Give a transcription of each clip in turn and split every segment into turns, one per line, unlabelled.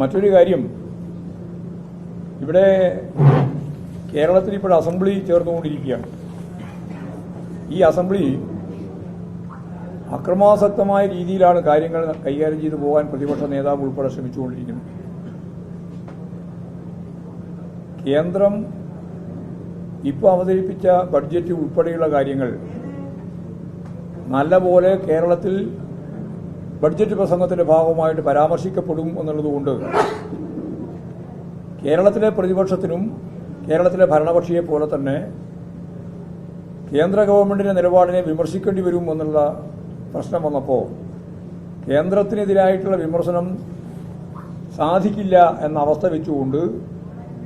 മറ്റൊരു കാര്യം. ഇവിടെ കേരളത്തിൽ ഇപ്പോൾ അസംബ്ലി ചേർന്നുകൊണ്ടിരിക്കുകയാണ്. ഈ അസംബ്ലി അക്രമാസക്തമായ രീതിയിലാണ് കാര്യങ്ങൾ കൈകാര്യം ചെയ്തു പോകാൻ പ്രതിപക്ഷ നേതാവ് ഉൾപ്പെടെ ശ്രമിച്ചുകൊണ്ടിരിക്കുന്നത്. കേന്ദ്രം ഇപ്പോൾ അവതരിപ്പിച്ച ബഡ്ജറ്റ് ഉൾപ്പെടെയുള്ള കാര്യങ്ങൾ നല്ലപോലെ കേരളത്തിൽ ബഡ്ജറ്റ് പ്രസംഗത്തിന്റെ ഭാഗമായിട്ട് പരാമർശിക്കപ്പെടും എന്നുള്ളതുകൊണ്ട് കേരളത്തിലെ പ്രതിപക്ഷത്തിനും കേരളത്തിലെ ഭരണപക്ഷിയെ പോലെ തന്നെ കേന്ദ്ര ഗവൺമെന്റിന്റെ നിലപാടിനെ വിമർശിക്കേണ്ടി വരും എന്നുള്ള പ്രശ്നം വന്നപ്പോൾ കേന്ദ്രത്തിനെതിരായിട്ടുള്ള വിമർശനം സാധിക്കില്ല എന്ന അവസ്ഥ വെച്ചുകൊണ്ട്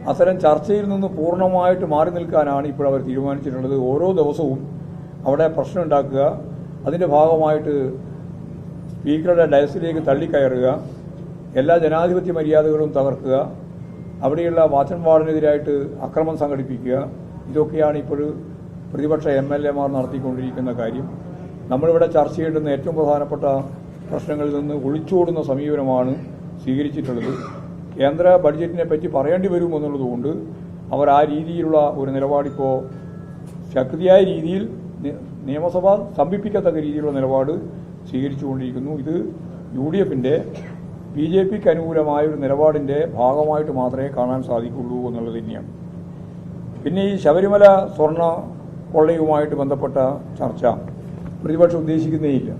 അത്തരം ചർച്ചയിൽ നിന്ന് പൂർണമായിട്ട് മാറി നിൽക്കാനാണ് ഇപ്പോൾ അവർ തീരുമാനിച്ചിട്ടുള്ളത്. ഓരോ ദിവസവും അവിടെ പ്രശ്നം ഉണ്ടാക്കുക അതിന്റെ ഭാഗമായിട്ട് സ്പീക്കറുടെ ഡയസിലേക്ക് തള്ളിക്കയറുക എല്ലാ ജനാധിപത്യ മര്യാദകളും തകർക്കുക അവിടെയുള്ള വാച്ചൻ വാർഡിനെതിരായിട്ട് അക്രമം സംഘടിപ്പിക്കുക ഇതൊക്കെയാണ് ഇപ്പോൾ പ്രതിപക്ഷ എം എൽ എമാർ നടത്തിക്കൊണ്ടിരിക്കുന്ന കാര്യം. നമ്മളിവിടെ ചർച്ച ചെയ്യേണ്ടുന്ന ഏറ്റവും പ്രധാനപ്പെട്ട പ്രശ്നങ്ങളിൽ നിന്ന് ഒളിച്ചോടുന്ന സമീപനമാണ് സ്വീകരിച്ചിട്ടുള്ളത്. കേന്ദ്ര ബഡ്ജറ്റിനെ പറ്റി പറയേണ്ടി വരുമെന്നുള്ളതുകൊണ്ട് അവർ ആ രീതിയിലുള്ള ഒരു നിലപാടിപ്പോൾ ശക്തിയായ രീതിയിൽ നിയമസഭ സ്തംഭിപ്പിക്കത്തക്ക രീതിയിലുള്ള നിലപാട് സ്വീകരിച്ചുകൊണ്ടിരിക്കുന്നു. ഇത് യു ഡി എഫിന്റെ ബി ജെ പിക്ക് അനുകൂലമായ ഒരു നിലപാടിന്റെ ഭാഗമായിട്ട് മാത്രമേ കാണാൻ സാധിക്കുള്ളൂ എന്നുള്ളത് തന്നെയാണ്. പിന്നെ ഈ ശബരിമല സ്വർണ കൊള്ളയുമായിട്ട് ബന്ധപ്പെട്ട ചർച്ച പ്രതിപക്ഷം ഉദ്ദേശിക്കുന്നേയില്ല.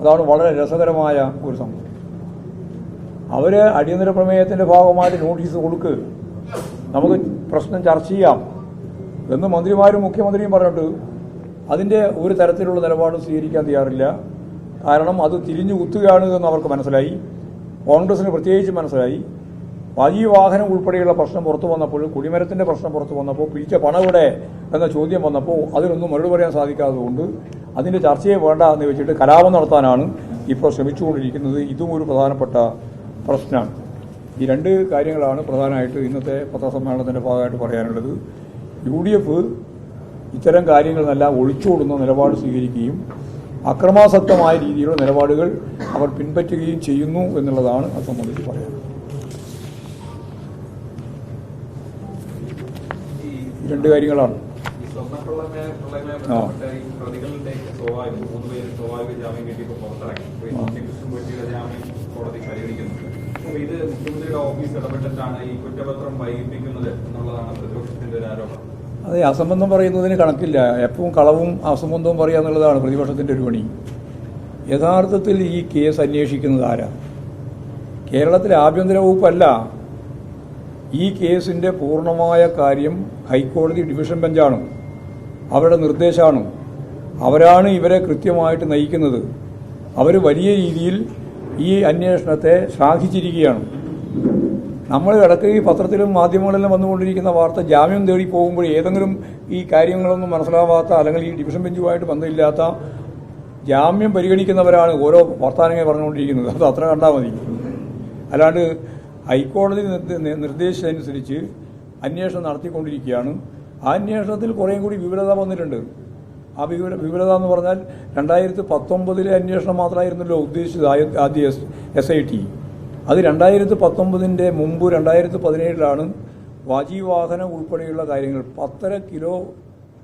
അതാണ് വളരെ രസകരമായ ഒരു സംഭവം. അവർ അടിയന്തര പ്രമേയത്തിന്റെ ഭാഗമായിട്ട് നോട്ടീസ് കൊടുക്ക്. നമുക്ക് പ്രശ്നം ചർച്ച ചെയ്യാം എന്ന് മന്ത്രിമാരും മുഖ്യമന്ത്രിയും പറഞ്ഞിട്ട് അതിന്റെ ഒരു തരത്തിലുള്ള നിലപാടും സ്വീകരിക്കാൻ തയ്യാറില്ല. കാരണം അത് തിരിഞ്ഞു കുത്തുകയാണ് എന്ന് അവർക്ക് മനസ്സിലായി. കോൺഗ്രസിന് പ്രത്യേകിച്ച് മനസ്സിലായി. വലിയ വാഹനം ഉൾപ്പെടെയുള്ള പ്രശ്നം പുറത്തു വന്നപ്പോൾ കുടിമരത്തിന്റെ പ്രശ്നം പുറത്തു വന്നപ്പോൾ പിരിച്ച പണവിടെ എന്ന ചോദ്യം വന്നപ്പോൾ അതിനൊന്നും മറുപടി പറയാൻ സാധിക്കാത്തതുകൊണ്ട് അതിന്റെ ചർച്ചയെ വേണ്ട എന്ന് വെച്ചിട്ട് കലാപം നടത്താനാണ് ഇപ്പോൾ ശ്രമിച്ചുകൊണ്ടിരിക്കുന്നത്. ഇതും ഒരു പ്രധാനപ്പെട്ട പ്രശ്നമാണ്. ഈ രണ്ട് കാര്യങ്ങളാണ് പ്രധാനമായിട്ട് ഇന്നത്തെ പത്രസമ്മേളനത്തിന്റെ ഭാഗമായിട്ട് പറയാനുള്ളത്. യു ഡി എഫ് ഇത്തരം കാര്യങ്ങളെല്ലാം ഒളിച്ചോടുന്ന നിലപാട് സ്വീകരിക്കുകയും അക്രമാസക്തമായ രീതിയിലുള്ള നിലപാടുകൾ അവർ പിൻപറ്റുകയും ചെയ്യുന്നു എന്നുള്ളതാണ് അത് സംബന്ധിച്ച് പറയാൻ. രണ്ട് കാര്യങ്ങളാണ്.
ഇത് മുഖ്യമന്ത്രിയുടെ ഓഫീസ് ഇടപെട്ടിട്ടാണ് ഈ കുറ്റപത്രം വൈകിപ്പിക്കുന്നത് എന്നുള്ളതാണ് പ്രതിപക്ഷത്തിന്റെ ഒരു ആരോപണം.
അതെ അസംബന്ധം പറയുന്നതിന് കണക്കില്ല. എപ്പോഴും കളവും അസംബന്ധവും പറയുക എന്നുള്ളതാണ് പ്രതിപക്ഷത്തിന്റെ ഒരു പണി. യഥാർത്ഥത്തിൽ ഈ കേസ് അന്വേഷിക്കുന്നത് ആരാ? കേരളത്തിലെ ആഭ്യന്തര വകുപ്പല്ല. ഈ കേസിന്റെ പൂർണമായ കാര്യം ഹൈക്കോടതി ഡിവിഷൻ ബെഞ്ചാണ്. അവരുടെ നിർദ്ദേശമാണ് അവരാണ് ഇവരെ കൃത്യമായിട്ട് നയിക്കുന്നത്. അവർ വലിയ രീതിയിൽ ഈ അന്വേഷണത്തെ ശ്ലാഘിച്ചിരിക്കുകയാണ് നമ്മൾ ഇടയ്ക്ക് ഈ പത്രത്തിലും മാധ്യമങ്ങളിലും വന്നുകൊണ്ടിരിക്കുന്ന വാർത്ത ജാമ്യം തേടി പോകുമ്പോൾ ഏതെങ്കിലും ഈ കാര്യങ്ങളൊന്നും മനസ്സിലാവാത്ത അല്ലെങ്കിൽ ഈ ഡിവിഷൻ ബെഞ്ചുമായിട്ട് ബന്ധമില്ലാത്ത ജാമ്യം പരിഗണിക്കുന്നവരാണ് ഓരോ വർത്താനങ്ങൾ പറഞ്ഞുകൊണ്ടിരിക്കുന്നത്. അത് അത്ര കണ്ടാൽ മതി. അല്ലാണ്ട് ഹൈക്കോടതി നിർദ്ദ- നിർദ്ദേശിച്ചതനുസരിച്ച് അന്വേഷണം നടത്തിക്കൊണ്ടിരിക്കുകയാണ്. ആ അന്വേഷണത്തിൽ കുറേയും കൂടി വിവരത വന്നിട്ടുണ്ട്. ആ വിവര വിവരത എന്ന് പറഞ്ഞാൽ രണ്ടായിരത്തി പത്തൊമ്പതിലെ അന്വേഷണം മാത്രമായിരുന്നല്ലോ ഉദ്ദേശിച്ചത് ആദ്യ എസ് ഐ ടി. അത് രണ്ടായിരത്തി പത്തൊമ്പതിന്റെ മുമ്പ് രണ്ടായിരത്തി പതിനേഴിലാണ് വാജീവാഹനം ഉൾപ്പെടെയുള്ള കാര്യങ്ങൾ പത്തര കിലോ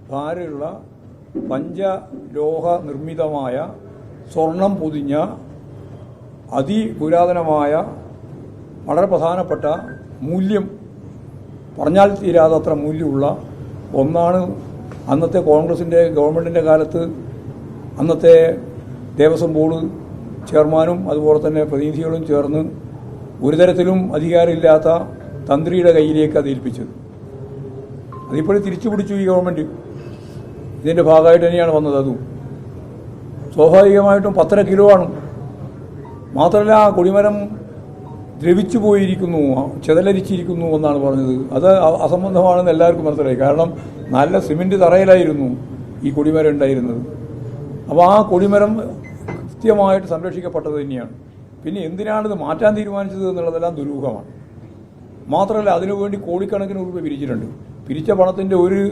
ഭാരമുള്ള പഞ്ചലോഹ നിർമ്മിതമായ സ്വർണം പൊതിഞ്ഞ അതിപുരാതനമായ വളരെ പ്രധാനപ്പെട്ട മൂല്യം പറഞ്ഞാൽ തീരാതത്ര മൂല്യമുള്ള ഒന്നാണ് അന്നത്തെ കോൺഗ്രസിന്റെ ഗവൺമെന്റിന്റെ കാലത്ത് അന്നത്തെ ദേവസ്വം ബോർഡ് ചെയർമാനും അതുപോലെ തന്നെ പ്രതിനിധികളും ചേർന്ന് ഒരു തരത്തിലും അധികാരമില്ലാത്ത തന്ത്രിയുടെ കയ്യിലേക്ക് അത് ഏൽപ്പിച്ചത്. അതിപ്പോഴും തിരിച്ചു പിടിച്ചു ഈ ഗവൺമെന്റ് ഇതിന്റെ ഭാഗമായിട്ട് തന്നെയാണ് വന്നത് അതും. സ്വാഭാവികമായിട്ടും പത്തര കിലോ ആണ്. മാത്രമല്ല ആ കൊടിമരം ദ്രവിച്ചു പോയിരിക്കുന്നു ചെതലരിച്ചിരിക്കുന്നു എന്നാണ് പറഞ്ഞത്. അത് അസംബന്ധമാണെന്ന് എല്ലാവർക്കും മനസ്സിലായി. കാരണം നല്ല സിമെന്റ് തറയിലായിരുന്നു ഈ കൊടിമരം ഉണ്ടായിരുന്നത്. അപ്പോൾ ആ കൊടിമരം കൃത്യമായിട്ട് സംരക്ഷിക്കപ്പെട്ടത് തന്നെയാണ്. പിന്നെ എന്തിനാണിത് മാറ്റാൻ തീരുമാനിച്ചത് എന്നുള്ളതെല്ലാം ദുരൂഹമാണ്. മാത്രമല്ല അതിനുവേണ്ടി കോടിക്കണക്കിന് രൂപ പിരിച്ചിട്ടുണ്ട്. പിരിച്ച പണത്തിന്റെ ഒരു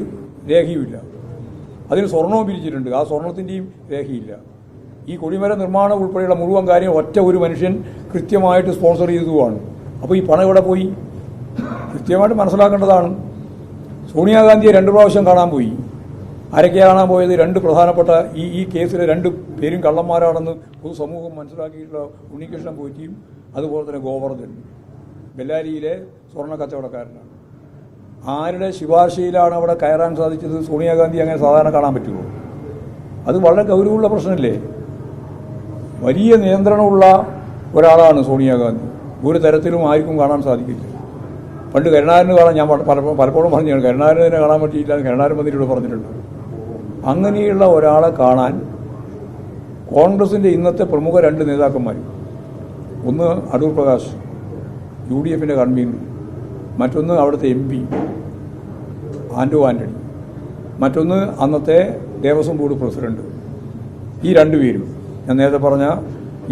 രേഖയുമില്ല. അതിന് സ്വർണവും പിരിച്ചിട്ടുണ്ട്. ആ സ്വർണത്തിന്റെയും രേഖയില്ല. ഈ കൊടിമര നിർമ്മാണം ഉൾപ്പെടെയുള്ള മുഴുവൻ കാര്യം ഒറ്റ ഒരു മനുഷ്യൻ കൃത്യമായിട്ട് സ്പോൺസർ ചെയ്തതുമാണ്. അപ്പോൾ ഈ പണം ഇവിടെ പോയി? കൃത്യമായിട്ട് മനസ്സിലാക്കേണ്ടതാണ്. സോണിയാഗാന്ധിയെ രണ്ട് പ്രാവശ്യം കാണാൻ പോയി. ആരൊക്കെയാണ് പോയത്? രണ്ട് പ്രധാനപ്പെട്ട ഈ ഈ കേസിലെ രണ്ട് പേരും കള്ളന്മാരാണെന്ന് പൊതുസമൂഹം മനസ്സിലാക്കിയിട്ടുള്ള ഉണ്ണികൃഷ്ണൻ പോറ്റിയും അതുപോലെ തന്നെ ഗോവർദ്ധൻ. ബെല്ലാരിയിലെ സ്വർണ കച്ചവടക്കാരനാണ്. ആരുടെ ശുപാർശയിലാണ് അവിടെ കയറാൻ സാധിച്ചത്? സോണിയാഗാന്ധി അങ്ങനെ സാധാരണ കാണാൻ പറ്റുമോ? അത് വളരെ ഗൗരവമുള്ള പ്രശ്നമല്ലേ? വലിയ നിയന്ത്രണമുള്ള ഒരാളാണ് സോണിയാഗാന്ധി. ഒരു തരത്തിലും ആർക്കും കാണാൻ സാധിക്കില്ല. പണ്ട് കരുണാകരന് കാണാൻ ഞാൻ പല- പല- പലപ്പോഴും പറഞ്ഞാണ് കരുണാകരനെ കാണാൻ പറ്റിയില്ല എന്ന് കരുണാകരൻ മന്ത്രിയോട് പറഞ്ഞിട്ടുണ്ട്. അങ്ങനെയുള്ള ഒരാളെ കാണാൻ കോൺഗ്രസിന്റെ ഇന്നത്തെ പ്രമുഖ രണ്ട് നേതാക്കന്മാർ ഒന്ന് അടൂർ പ്രകാശ് യു ഡി എഫിന്റെ കൺവീനർ. മറ്റൊന്ന് അവിടുത്തെ എം പി ആൻഡോ ആന്റണി മറ്റൊന്ന് അന്നത്തെ ദേവസ്വം ബോർഡ് പ്രസിഡന്റ്. ഈ രണ്ടുപേരും ഞാൻ നേരത്തെ പറഞ്ഞ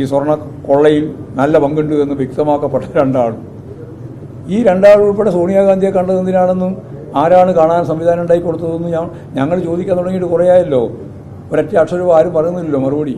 ഈ സ്വർണ കൊള്ളയിൽ നല്ല പങ്കുണ്ട് എന്ന് വ്യക്തമാക്കപ്പെട്ട രണ്ടാളും. ഈ രണ്ടാളും ഉൾപ്പെടെ സോണിയാഗാന്ധിയെ കണ്ടത് എന്തിനാണെന്നും ആരാണ് കാണാൻ സംവിധാനം ഉണ്ടാക്കി കൊടുത്തതെന്ന് ഞാൻ ഞങ്ങൾ ചോദിക്കാൻ തുടങ്ങിയിട്ട് കുറേ ആയല്ലോ ഒരൊറ്റ അക്ഷരവും ആരും പറയുന്നില്ലല്ലോ മറുപടി.